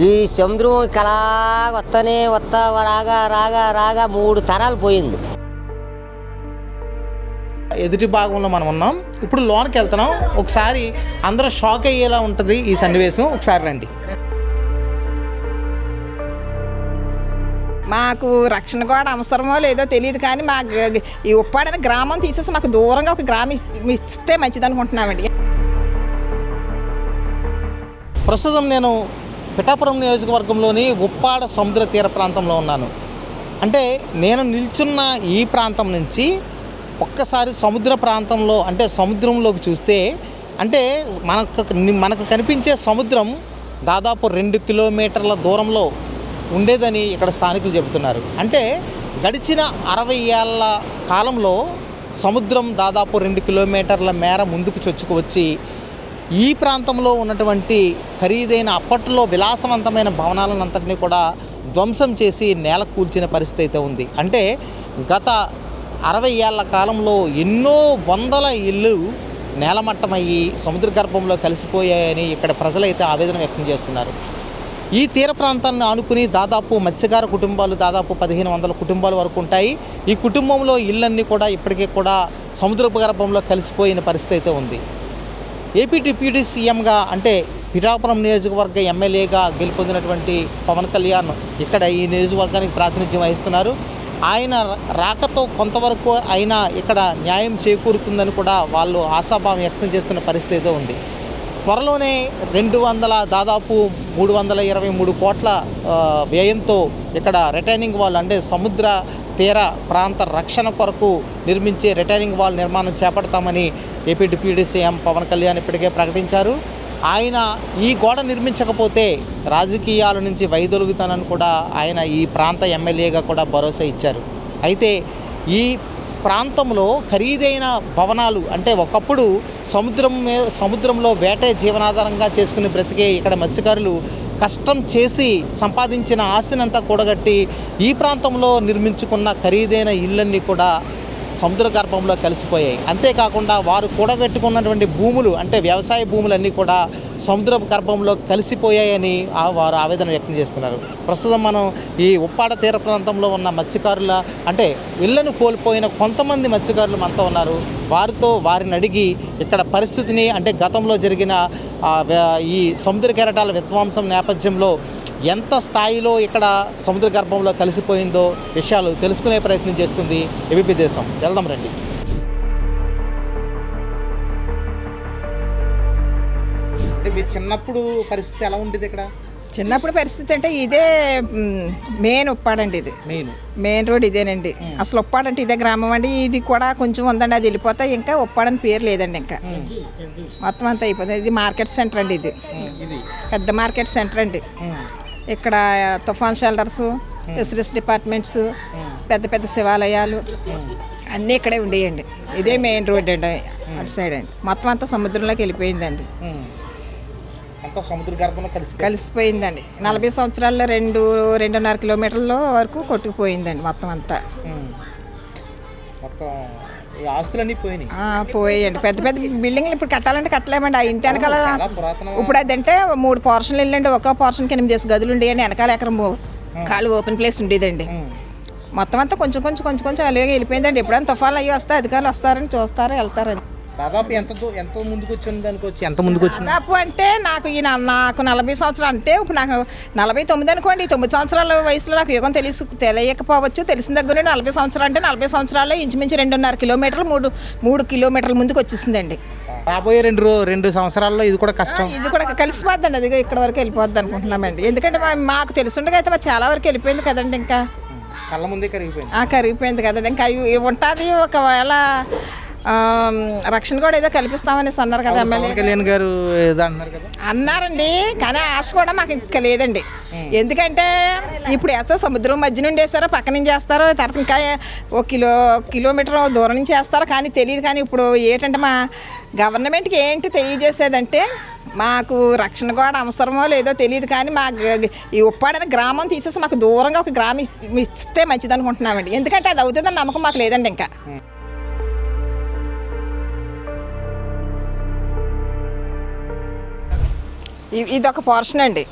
ఈ సముద్రం కలా వస్తానే వస్తా రాగా రాగా రాగా మూడు తరాలు పోయింది. ఎదుటి భాగంలో మనం ఉన్నాం. ఇప్పుడు లోనికి వెళ్తున్నాం. ఒకసారి అందరూ షాక్ అయ్యేలా ఉంటుంది ఈ సన్నివేశం. ఒకసారి రండి. మాకు రక్షణ కూడా అవసరమో లేదో తెలియదు కానీ మా గ- ఈ ఉప్పాడన గ్రామం తీసేసి మాకు దూరంగా ఒక గ్రామం ఇస్- ఇస్తే మంచిది అనుకుంటున్నామండి ప్రస్తుతం నేను పిఠాపురం నియోజకవర్గంలోని ఉప్పాడ సముద్ర తీర ప్రాంతంలో ఉన్నాను. అంటే నేను నిల్చున్న ఈ ప్రాంతం నుంచి ఒక్కసారి సముద్ర ప్రాంతంలో అంటే సముద్రంలోకి చూస్తే అంటే మనకు మనకు కనిపించే సముద్రం దాదాపు రెండు కిలోమీటర్ల దూరంలో ఉండేదని ఇక్కడ స్థానికులు చెబుతున్నారు. అంటే గడిచిన అరవై ఏళ్ళ కాలంలో సముద్రం దాదాపు రెండు కిలోమీటర్ల మేర ముందుకు చొచ్చుకు వచ్చి ఈ ప్రాంతంలో ఉన్నటువంటి ఖరీదైన అప్పట్లో విలాసవంతమైన భవనాలనంతటినీ కూడా ధ్వంసం చేసి నేల కూల్చిన పరిస్థితి అయితే ఉంది. అంటే గత అరవై ఏళ్ళ కాలంలో ఎన్నో వందల ఇళ్ళు నేలమట్టమయ్యి సముద్ర గర్భంలో కలిసిపోయాయని ఇక్కడ ప్రజలైతే ఆవేదన వ్యక్తం చేస్తున్నారు. ఈ తీర ప్రాంతాన్ని ఆనుకుని దాదాపు మత్స్యకార కుటుంబాలు దాదాపు పదిహేను వందల కుటుంబాల వరకు ఉంటాయి. ఈ కుటుంబంలో ఇళ్ళన్నీ కూడా ఇప్పటికీ కూడా సముద్రపు గర్భంలో కలిసిపోయిన పరిస్థితి అయితే ఉంది. ఏపీ డిప్యూటీ సీఎంగా అంటే పిఠాపురం నియోజకవర్గ ఎమ్మెల్యేగా గెలుపొందినటువంటి పవన్ కళ్యాణ్ ఇక్కడ ఈ నియోజకవర్గానికి ప్రాతినిధ్యం వహిస్తున్నారు. ఆయన రాకతో కొంతవరకు అయినా ఇక్కడ న్యాయం చేకూరుతుందని కూడా వాళ్ళు ఆశాభావం వ్యక్తం చేస్తున్న పరిస్థితి ఉంది. త్వరలోనే రెండు వందల దాదాపు మూడు వందల ఇరవై మూడు కోట్ల వ్యయంతో ఇక్కడ రిటైనింగ్ వాల్ అంటే సముద్ర తీర ప్రాంత రక్షణ కొరకు నిర్మించే రిటైనింగ్ వాల్ నిర్మాణం చేపడతామని AP deputy CM Pawan Kalyan ఇప్పటికే ప్రకటించారు. ఆయన ఈ గోడ నిర్మించకపోతే రాజకీయాల నుంచి వైదొలుగుతానని కూడా ఆయన ఈ ప్రాంత ఎమ్మెల్యేగా కూడా భరోసా ఇచ్చారు. అయితే ఈ ప్రాంతంలో ఖరీదైన భవనాలు అంటే ఒకప్పుడు సముద్రం సముద్రంలో వేటే జీవనాధారంగా చేసుకుని బ్రతికే ఇక్కడ మత్స్యకారులు కష్టం చేసి సంపాదించిన ఆస్తినంతా కూడగట్టి ఈ ప్రాంతంలో నిర్మించుకున్న ఖరీదైన ఇళ్ళన్నీ కూడా సముద్ర గర్భంలో కలిసిపోయాయి. అంతేకాకుండా వారు కూడగట్టుకున్నటువంటి భూములు అంటే వ్యవసాయ భూములన్నీ కూడా సముద్ర గర్భంలో కలిసిపోయాయని ఆ వారు ఆవేదన వ్యక్తం చేస్తున్నారు. ప్రస్తుతం మనం ఈ ఉప్పాడ తీర ప్రాంతంలో ఉన్న మత్స్యకారుల అంటే ఇళ్ళను కోల్పోయిన కొంతమంది మత్స్యకారులు మనతో ఉన్నారు. వారితో వారిని అడిగి ఇక్కడ పరిస్థితిని అంటే గతంలో జరిగిన ఈ సముద్ర కెరటాల విధ్వంసం నేపథ్యంలో ఎంత స్థాయిలో ఇక్కడ సముద్ర గర్భంలో కలిసిపోయిందో విషయాలు తెలుసుకునే ప్రయత్నం చేస్తుంది ఏబీపీ దేశం. వెళ్దాం రండి. అంటే మీ చిన్నప్పుడు పరిస్థితి ఎలా ఉండేది ఇక్కడ? చిన్నప్పుడు పరిస్థితి అంటే ఇదే మెయిన్ ఉప్పాడండి ఇది. మెయిన్. మెయిన్ రోడ్ ఇదేనండి. అసలు ఉప్పాడంటే ఇదే గ్రామం అండి. ఇది కూడా కొంచెం ఉందండి. అది వెళ్ళిపోతే ఇంకా ఉప్పాడని పేరు లేదండి ఇంకా. మొత్తం అంతా అయిపోతుంది ఇది మార్కెట్ సెంటర్ అండి ఇది. పెద్ద మార్కెట్ సెంటర్ అండి. ఇక్కడ తుఫాన్ షెల్టర్స్ ఫిషరీస్ డిపార్ట్మెంట్స్ పెద్ద పెద్ద శివాలయాలు అన్నీ ఇక్కడే ఉండేయండి. ఇదే మెయిన్ రోడ్ అండి అటు సైడ్ అండి. మొత్తం అంతా సముద్రంలోకి వెళ్ళిపోయిందండి. కలిసిపోయిందండి. నలభై సంవత్సరాల్లో రెండు రెండున్నర కిలోమీటర్ల వరకు కొట్టుకుపోయిందండి మొత్తం అంతా. మొత్తం ఆస్తులన్నీ పోయినాయి. ఆ, పోయాయండి. పెద్ద పెద్ద బిల్డింగ్లు ఇప్పుడు కట్టాలంటే కట్టలేమండి. ఆ ఇంటి వెనకాల ఇప్పుడు అదంటే మూడు పోర్షన్లు వెళ్ళండి ఒక పోర్షన్కి ఎనిమిది గదులు ఉండేయండి. వెనకాల ఎకరం కాలు ఓపెన్ ప్లేస్ ఉండేదండి. మొత్తం అంతా కొంచెం కొంచెం కొంచెం కొంచెం అలాగే వెళ్ళిపోయిందండి. ఎప్పుడైనా తుఫాన్లు అయ్యి వస్తే అధికారులు వస్తారని చూస్తారు వెళ్తారని. దాదాపు ఎంత ఎంత ముందుకు వచ్చింది దానికి వచ్చి ఎంత ముందుకు వచ్చింది దాదాపు అంటే నాకు ఈ నా- నాకు నలభై సంవత్సరాలు అంటే ఇప్పుడు నాకు నలభై తొమ్మిది అనుకోండి ఈ తొమ్మిది సంవత్సరాల వయసులో నాకు యుగం తెలుసు తెలియకపోవచ్చు. తెలిసిన దగ్గర నలభై సంవత్సరాలు అంటే నలభై సంవత్సరాల్లో ఇంచుమించు రెండున్నర కిలోమీటర్లు మూడు మూడు కిలోమీటర్ల ముందుకు వచ్చేసిందండి. రాబోయే రెండు రెండు సంవత్సరాల్లో ఇది కూడా కష్టం. ఇది కూడా కలిసిపోద్దండి. అది ఇక్కడ వరకు వెళ్ళిపోద్ది అనుకుంటున్నామండి. ఎందుకంటే మాకు తెలుసుండగా అయితే చాలా వరకు వెళ్ళిపోయింది కదండి ఇంకా. కళ్ళ ముందే కరిగిపోయింది. కరిగిపోయింది కదండి. ఇంకా ఇవి ఉంటుంది ఒకవేళ రక్షణ కూడా ఏదో కల్పిస్తామని అన్నారు కదా ఎమ్మెల్యే. కళ్యాణ్ గారు ఏదో అంటున్నారు కదా? అన్నారండి కానీ ఆశ కూడా మాకు ఇంకా లేదండి. ఎందుకంటే ఇప్పుడు వేస్తే సముద్రం మధ్య నుండి వేస్తారో పక్క నుంచి వేస్తారో తర్వాత ఇంకా ఒక కిలో కిలోమీటర్ దూరం నుంచి వేస్తారో కానీ తెలియదు. కానీ ఇప్పుడు ఏంటంటే మా గవర్నమెంట్కి ఏంటి తెలియజేసేదంటే మాకు రక్షణ కూడా అవసరమో లేదో తెలియదు కానీ మా ఈ ఉప్పాడన గ్రామం తీసేసి మాకు దూరంగా ఒక గ్రామం ఇస్- ఇస్తే మంచిది అనుకుంటున్నామండి ఎందుకంటే అది అవుతుందని నమ్మకం మాకు లేదండి ఇంకా. ఇదొక పోర్షన్ అండి.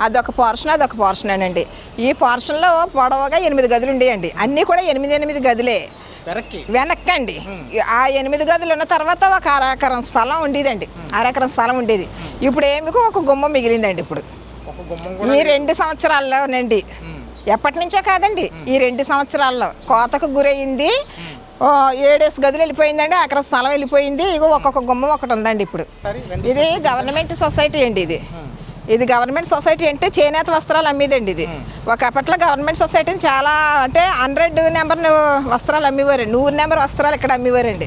అదొక పోర్షన్ అదొక పోర్షన్ అండి ఈ పోర్షన్లో పొడవగా ఎనిమిది గదులు ఉండేయండి. అన్నీ కూడా ఎనిమిది ఎనిమిది గదులే. వెనక్కి. వెనక్కండి. ఆ ఎనిమిది గదులు ఉన్న తర్వాత ఒక అరెకరం స్థలం ఉండేదండి. అరెకరం స్థలం ఉండేది. ఇప్పుడు ఏమికో ఒక గుమ్మం మిగిలిందండి ఇప్పుడు. ఒక ఈ రెండు సంవత్సరాల్లోనండి. ఎప్పటి నుంచో కాదండి. ఈ రెండు సంవత్సరాల్లో కోతకు గురయింది ఓ, ఏడేసి గదులు వెళ్ళిపోయిందండి. అక్కడ స్థలం వెళ్ళిపోయింది. ఇగో ఒక్కొక్క గుమ్మం ఒకటి ఉందండి ఇప్పుడు. ఇది గవర్నమెంట్ సొసైటీ అండి ఇది. ఇది గవర్నమెంట్ సొసైటీ అంటే చేనేత వస్త్రాలు అమ్మేదండి ఇది. ఒకప్పట్లో గవర్నమెంట్ సొసైటీని చాలా అంటే హండ్రెడ్ నెంబర్ వస్త్రాలు అమ్మేవారండి నూరు నెంబర్ వస్త్రాలు ఇక్కడ అమ్మేవారండి.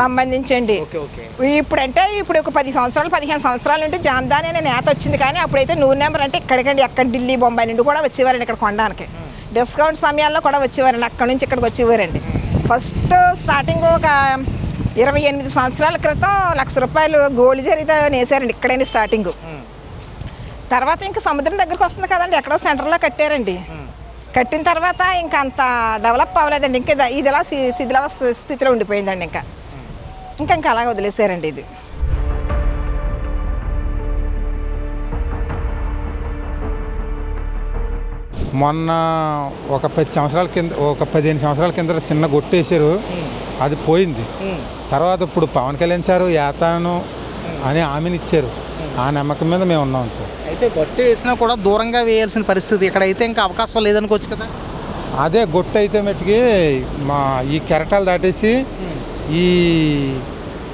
సంబంధించండి. ఓకే ఇప్పుడు అంటే ఇప్పుడు ఒక పది సంవత్సరాలు పదిహేను సంవత్సరాలు ఉంటే జామ్దాని అనే నేత వచ్చింది. కానీ అప్పుడైతే నూరు నెంబర్ అంటే ఇక్కడికండి ఎక్కడ ఢిల్లీ బొంబాయి నుండి కూడా వచ్చేవారండి ఇక్కడ కొనడానికి డిస్కౌంట్ సమయాల్లో కూడా వచ్చేవారండి. అక్కడ నుంచి ఇక్కడికి వచ్చేవారండి. ఫస్ట్ స్టార్టింగ్ ఒక ఇరవై ఎనిమిది సంవత్సరాల క్రితం లక్ష రూపాయలు గోల్డ్ జరిగితే వేసారండి ఇక్కడైనా స్టార్టింగ్. తర్వాత ఇంకా సముద్రం దగ్గరకు వస్తుంది కదండి. ఎక్కడో సెంటర్లో కట్టారండి. కట్టిన తర్వాత ఇంకా అంత డెవలప్ అవ్వలేదండి. ఇంకా ఇది- ఇలా శి- శిథిలావస్థ స్థితిలో ఉండిపోయిందండి ఇంకా. ఇంకా ఇంకా అలాగే వదిలేసారండి ఇది. మొన్న ఒక పది సంవత్సరాల కింద ఒక పదిహేను సంవత్సరాల కింద చిన్న గొట్టేశారు. అది పోయింది. తర్వాత ఇప్పుడు పవన్ కళ్యాణ్ సారు యాతాను అని హామీని ఇచ్చారు ఆ నమ్మకం మీద మేము ఉన్నాం సార్. అయితే గొట్టె వేసినా కూడా దూరంగా వేయాల్సిన పరిస్థితి ఇక్కడ అయితే ఇంకా అవకాశం లేదనుకోవచ్చు కదా? అదే గొట్టు అయితే మట్టుకి మా ఈ కెరటాలు దాటేసి ఈ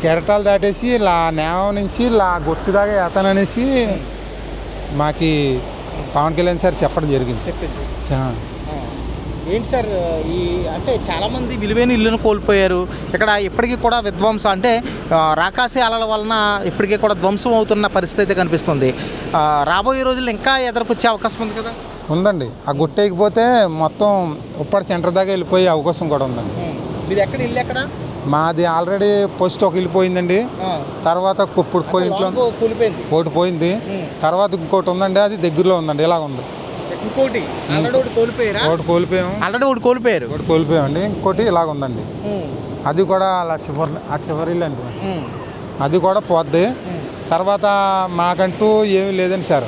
కెరటాలు దాటేసి లా నేవ నుంచి లా గొట్టు దాకా యాతాను అనేసి మాకి పవన్ కళ్యాణ్ సార్ చెప్పడం జరిగింది. ఏంటి సార్ ఈ అంటే చాలామంది విలువైన ఇల్లును కోల్పోయారు. ఇక్కడ ఇప్పటికీ కూడా విధ్వంసం అంటే రాకాసి అలల వలన ఇప్పటికీ కూడా ధ్వంసం అవుతున్న పరిస్థితి అయితే కనిపిస్తుంది. రాబోయే రోజుల్లో ఇంకా ఎదురుకొచ్చే అవకాశం ఉంది కదా? ఉందండి. ఆ గుట్టేయకపోతే మొత్తం ఉప్పటి సెంటర్ దాకా వెళ్ళిపోయే అవకాశం కూడా ఉందండి. మీది ఎక్కడ ఇల్లు ఎక్కడ? మాది ఆల్రెడీ పోస్ట్ ఒక వెళ్ళిపోయిందండి. తర్వాత ఇప్పుడు పోయింట్లో కూలిపోయింది. ఒకటి పోయింది. తర్వాత ఇంకోటి ఉందండి అది దగ్గరలో ఉందండి ఇలా ఉంది. ఇంకోటి ఒకటి కోల్పోయారా? ఒకటి కోల్పోయాము ఆల్రెడీ ఒకటి కోల్పోయారు. ఒకటి కోల్పోయామండి ఇంకోటి ఇలాగ ఉందండి. అది కూడా అలా శివర్ ఆ శివరిల్లు అండి అది కూడా పోద్ది. తర్వాత మాకంటూ ఏమీ లేదండి సార్.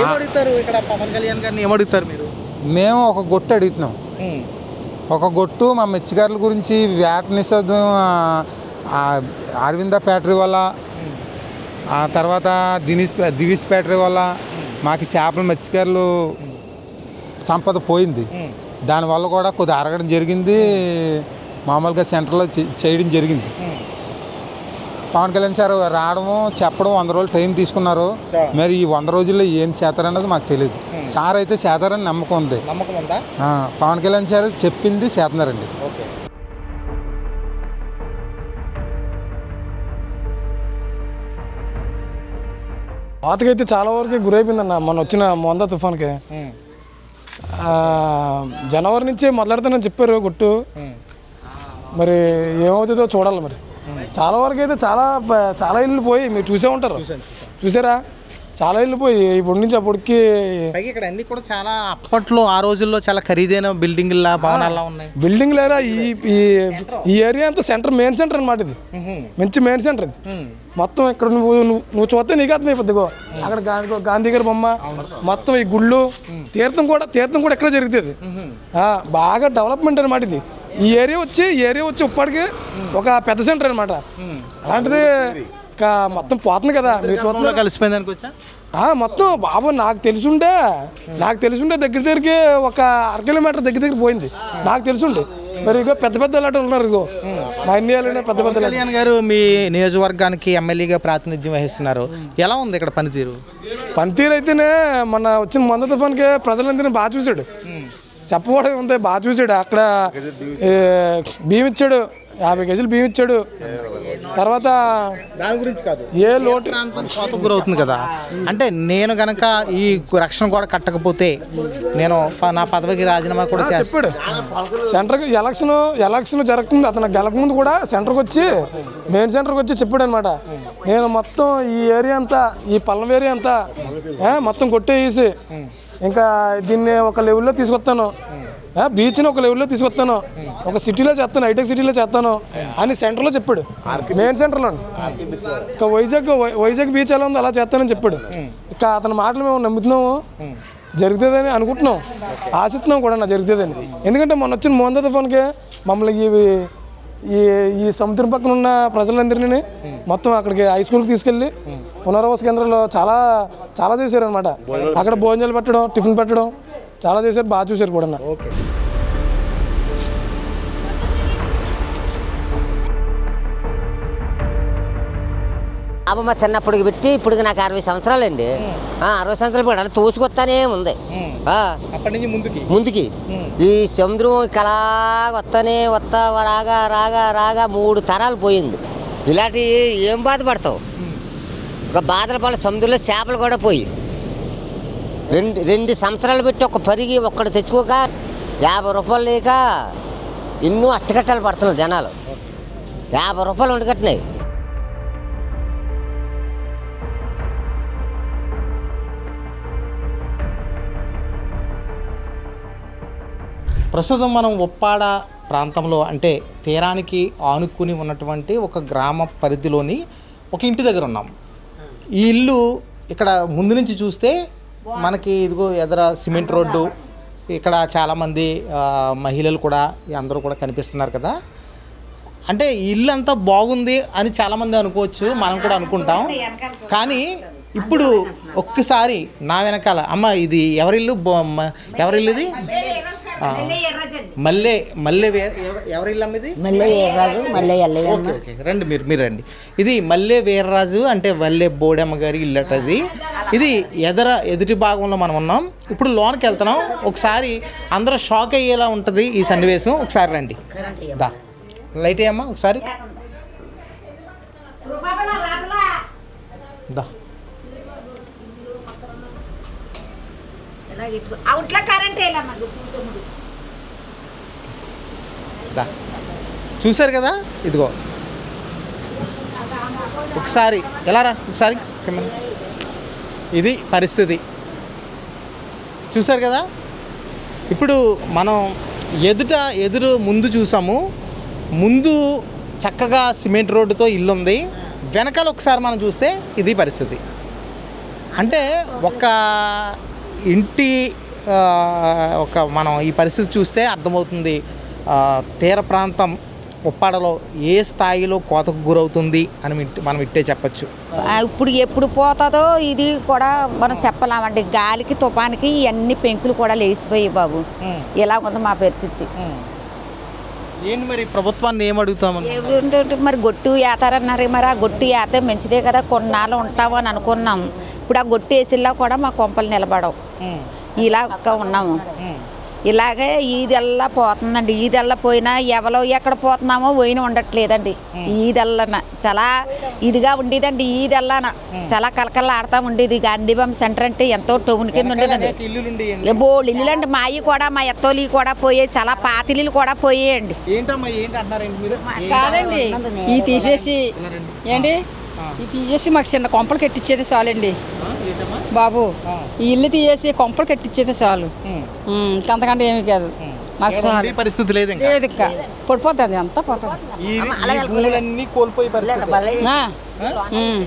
ఏం అడుగుతారు ఇక్కడ పవన్ కళ్యాణ్ గారిని ఏం అడుగుతారు మీరు? మేము ఒక గొట్టు అడుగుతున్నాం. ఒక గొట్టు మా మత్స్యకారుల గురించి వేట నిషేధం అరవింద ఫ్యాక్టరీ వల్ల ఆ తర్వాత దినిస్ దివిస్ ఫ్యాక్టరీ వల్ల మాకు చేపల మత్స్యకారులు సంపద పోయింది. దానివల్ల కూడా కొద్దిగా అరగడం జరిగింది. మామూలుగా సెంటర్లో చేయడం జరిగింది. పవన్ కళ్యాణ్ సార్ రావడము చెప్పడం వంద రోజులు టైం తీసుకున్నారు. మరి ఈ వంద రోజుల్లో ఏం చేస్తారన్నది మాకు తెలియదు సార్ అయితే చేస్తారని నమ్మకం ఉంది. నమ్మకం ఉందా? ఆ, పవన్ కళ్యాణ్ సార్ చెప్పింది చేస్తున్నారండి ఓకే. పాతకైతే చాలా వరకు గురైపోయిందన్న మొన్న వచ్చిన మొంద తుఫాన్కి. ఆ, జనవరి నుంచి మొదలెడతానని చెప్పారు గుట్టు. మరి ఏమవుతుందో చూడాలి మరి. చాలా వరకు అయితే చాలా చాలా ఇల్లు పోయి మీరు చూసే ఉంటారు. చూసారా? చాలా ఇల్లు పోయి ఇప్పుడు నుంచి అప్పటికి ఇక్కడ అన్ని కూడా చాలా అప్పట్లో ఆ రోజుల్లో చాలా ఖరీదైన బిల్డింగ్లా భవనాల్లా ఉన్నాయి. బిల్డింగ్ లేరా ఈ ఈ- ఏరియా అంతా సెంటర్ మెయిన్ సెంటర్ అనమాట ఇది. మంచి మెయిన్ సెంటర్ ఇది. మొత్తం ఇక్కడ నువ్వు నువ్వు నువ్వు చూస్తే నీకు అర్థమైపోద్ది ఇగో. అక్కడ గాంధీ గాంధీ గారి బొమ్మ మొత్తం ఈ గుళ్ళు తీర్థం కూడా తీర్థం కూడా ఎక్కడ జరుగుతుంది? బాగా డెవలప్మెంట్ అనమాట ఇది. ఈ ఏరియా వచ్చి ఈ ఏరియా వచ్చి ఇప్పటికి ఒక పెద్ద సెంటర్ అనమాట అలాంటిది మొత్తం పోతుంది కదా. మీరు చూస్తున్నారు చూడంలో కలిసిపోయింది అనుకోవచ్చా ఆ, మొత్తం బాబు నాకు తెలుసుండే నాకు తెలుసుండే దగ్గర దగ్గరికి ఒక అర కిలోమీటర్ దగ్గర దగ్గర పోయింది. నాకు తెలుసుండే. మరి ఇగో పెద్ద పెద్ద లాంటి ఉన్నారు ఇగో. మా ఇండియాలోనే పెద్ద పెద్ద కళ్యాణ్ గారు మీ నియోజకవర్గానికి ఎమ్మెల్యేగా ప్రాతినిధ్యం వహిస్తున్నారు. ఎలా ఉంది ఇక్కడ పనితీరు? పనితీరు అయితేనే మొన్న వచ్చిన మంద తుఫాన్కి ప్రజలందరినీ బాగా చూశాడు. చెప్పబోవడం ఉంది బాగా చూశాడు అక్కడ బియ్యం ఇచ్చాడు యాభై కేజీలు బియ్యం ఇచ్చాడు తర్వాత దాని గురించి కాదు. ఏ లోటు గురవుతుంది కదా. అంటే నేను గనక ఈ రక్షణ కూడా కట్టకపోతే నేను నా పదవికి రాజీనామా కూడా చెప్పాడు. సెంటర్కి ఎలక్షన్ ఎలక్షన్ జరగకముందు అతను గెలకముందు కూడా సెంటర్కి వచ్చి మెయిన్ సెంటర్కి వచ్చి చెప్పాడు అనమాట నేను మొత్తం ఈ ఏరియా అంతా ఈ పల్లం ఏరియా అంతా మొత్తం కొట్టేసి ఇంకా దీన్ని ఒక లెవెల్లో తీసుకొస్తాను. బీచ్ని ఒక లెవెల్లో తీసుకొస్తాను. ఒక సిటీలో చేస్తాను హైటెక్ సిటీలో చేస్తాను అని సెంటర్లో చెప్పాడు. మెయిన్ సెంటర్లో ఇక వైజాగ్ వైజాగ్ బీచ్ ఎలా ఉందో అలా చేస్తానని చెప్పాడు. ఇక అతని మాటలు మేము నమ్ముతున్నాము. జరుగుతుందని అనుకుంటున్నాం. ఆశిస్తున్నాం కూడా నా జరుగుతుందని. ఎందుకంటే మొన్న వచ్చిన మోహన్ తుఫాన్కి మమ్మల్ని ఇవి ఈ ఈ సముద్రం పక్కన ఉన్న ప్రజలందరినీ మొత్తం అక్కడికి హై స్కూల్కి తీసుకెళ్ళి పునరావాస కేంద్రంలో చాలా చాలా చేశారు అనమాట అక్కడ భోజనాలు పెట్టడం టిఫిన్ పెట్టడం చాలా చేశారు బాగా చూశారు కూడా ఓకే. అమ్మ మా చిన్నప్పటికి పెట్టి ఇప్పుడు నాకు అరవై సంవత్సరాలండి. ఆ, అరవై సంవత్సరాలు ఇప్పుడు అలా తోసుకొస్తానే ఉంది. ఆ, అప్పటి నుంచి ముందుకి? ముందుకి. ఈ సముద్రం కలా వస్తానే వస్తా రాగా రాగా రాగా మూడు తరాలు పోయింది. ఇలాంటి ఏం బాధపడతావు? ఒక బాధలపాల సముద్రంలో చేపలు కూడా పోయి రెండు రెండు సంవత్సరాలు పెట్టి ఒక పరిగి ఒక్కడు తెచ్చుకోక యాభై రూపాయలు లేక ఎన్నో అట్టగట్టాలు పడుతున్నారు జనాలు. యాభై రూపాయలు వండుకట్టినాయి. ప్రస్తుతం మనం ఉప్పాడ ప్రాంతంలో అంటే తీరానికి ఆనుకుని ఉన్నటువంటి ఒక గ్రామ పరిధిలోని ఒక ఇంటి దగ్గర ఉన్నాం. ఈ ఇల్లు ఇక్కడ ముందు నుంచి చూస్తే మనకి ఇదిగో ఎదర సిమెంట్ రోడ్డు. ఇక్కడ చాలామంది మహిళలు కూడా అందరూ కూడా కనిపిస్తున్నారు కదా. అంటే ఇల్లు అంతా బాగుంది అని చాలామంది అనుకోవచ్చు మనం కూడా అనుకుంటాం. కానీ ఇప్పుడు ఒక్కసారి నా వెనకాల అమ్మ ఇది ఎవరిల్లు బో- ఎవరిల్లు ఇది? మల్లె మల్లె వే- ఎవ- ఎవరిల్లు అమ్మ ఇది మళ్ళీ రాజు మళ్ళీ ఎల్లయ్య ఓకే ఓకే. రండి మీరు మీరు రండి. ఇది మల్లె వీర్రాజు అంటే వల్లె బోడమ్మ గారి ఇల్లు అట ఇది ఇది ఎదర ఎదుటి భాగంలో మనం ఉన్నాం. ఇప్పుడు లోనికి వెళ్తున్నాం. ఒకసారి అందరూ షాక్ అయ్యేలా ఉంటుంది ఈ సన్నివేశం. ఒకసారి రండి. దా. లైట్ అయ్యమ్మా ఒకసారి. దా. అవుట్లా కరెంట్ దా. చూశారు కదా? ఇదిగో. ఒకసారి ఎలా రా? ఒకసారి ఇది పరిస్థితి. చూశారు కదా? ఇప్పుడు మనం ఎదుట ఎదురు ముందు చూసాము. ముందు చక్కగా సిమెంట్ రోడ్డుతో ఇల్లు ఉంది. వెనకాల ఒకసారి మనం చూస్తే ఇది పరిస్థితి. అంటే ఒక ఇంటి ఒక మనం ఈ పరిస్థితి చూస్తే అర్థమవుతుంది. తీర ప్రాంతం ఉప్పాడలో ఏ స్థాయిలో కోతకు గురవుతుంది అని మనం ఇట్టే చెప్పచ్చు. ఇప్పుడు ఎప్పుడు పోతుందో ఇది కూడా మనం చెప్పలేమండి. గాలికి తుఫానికి ఇవన్నీ పెంకులు కూడా లేచిపోయాయి బాబు. ఇలా ఉంది మా పరిస్థితి. ఏంటి మరి ప్రభుత్వాన్ని ఏం అడుగుతామని ఏమిటంటే మరి గొట్టు ఏతారన్నారు. మరి ఆ గొట్టు ఏతే మంచిదే కదా. కొన్నాళ్ళు ఉంటాము అని అనుకున్నాం. ఇప్పుడు ఆ గొట్టు వేసిల్లా కూడా మా కొంపలు నిలబడవు. ఇలాగ ఉన్నాము. ఇలాగే ఈదెల్లా పోతుందండి. ఈదెల్లా పోయినా ఎవరో ఎక్కడ పోతున్నామో పోయిన ఉండట్లేదండి. ఈదెల్లన చాలా ఇదిగా ఉండేదండి ఈదెల్లాన. చాలా కలకల్లా ఆడుతూ ఉండేది గాంధీబొమ్మ సెంటర్ అంటే ఎంతో టౌన్ కింద ఉండేదండి. బోళ్ళు ఇల్లులండి మా అయ్యి కూడా మా ఎత్తోలి కూడా పోయాయి చాలా పాతిళ్ళు కూడా పోయాయండి. కాదండి. ఈ తీసేసి ఏంటి? ఈ తీసేసి మాకు చిన్న కొంపలు కట్టించేది చాలండి. బాబు ఈ ఇల్లు తీసేసి కొంపలు కట్టించేది చాలు. ఇంకంతకంటే ఏమీ కాదు. నాకు ఉండే పరిస్థితి లేదు ఇంకా. లేదు ఇంకా. పడిపోతుంది అంతా పోతుంది. ఈ ఈ భూములన్నీ కోల్పోయే పరిస్థితి. ఆ, ఉమ్.